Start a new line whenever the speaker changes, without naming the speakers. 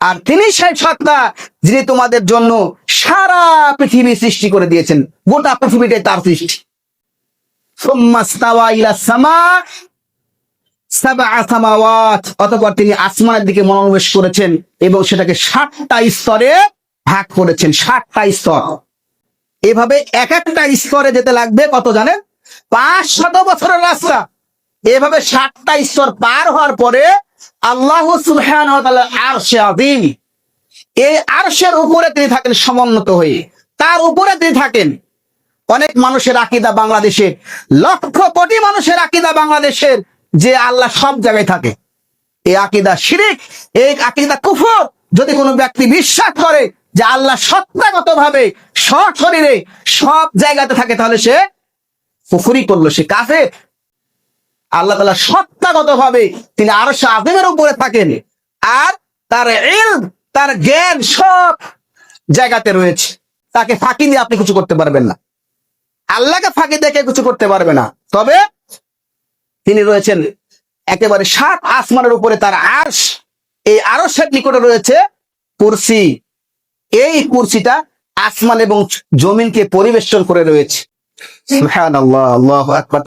আর তিনি সেই সত্তা যিনি তোমাদের জন্য সারা পৃথিবী সৃষ্টি করে দিয়েছেন। গোটা পৃথিবীটাই তার সৃষ্টি। অতঃপর তিনি আসমানের দিকে মনোনিবেশ করেছেন এবং সেটাকে ষাটটা স্তরে ভাগ করেছেন। ষাটটা স্তর। এভাবে এক একটা স্তরে যেতে লাগবে কত জানেন? পাঁচ শত বছরের রাস্তা। এভাবে ষাটটা স্তর পার হওয়ার পরে আল্লাহ সুবহান আরশে আযীম। এই আরশের উপরে তিনি থাকেন সমুন্নত হয়ে। তার উপরে তিনি থাকেন অনেক মানুষের আকিদা বাংলাদেশে, লক্ষ কোটি মানুষের আকিদা বাংলাদেশের যে আল্লাহ সব জায়গায় থাকে। এই আকিদা শিরিক, এই আকিদা কুফর, যদি কোনো ব্যক্তি বিশ্বাস করে যে আল্লাহ সত্তাগত ভাবে শরীরে সব জায়গাতে থাকে, তাহলে সে কুফরি করল, সে কাফের। আল্লাহ তালা সত্তাগত ভাবে তিনি আরও আদিমের উপরে থাকেন। আর তার ইল তার জ্ঞান সব জায়গাতে রয়েছে। তাকে ফাঁকি দিয়ে আপনি কিছু করতে পারবেন না। আল্লাহকে ফাঁকি দেখে কিছু করতে পারবে না। তবে তিনি রয়েছেন একেবারে সাত আসমানের উপরে তার আর্শ। এই আরশের নিকটে রয়েছে কুরসি। এই কুরসিটা আসমান এবং জমিনকে পরিবেশন করে রয়েছে। আকবার।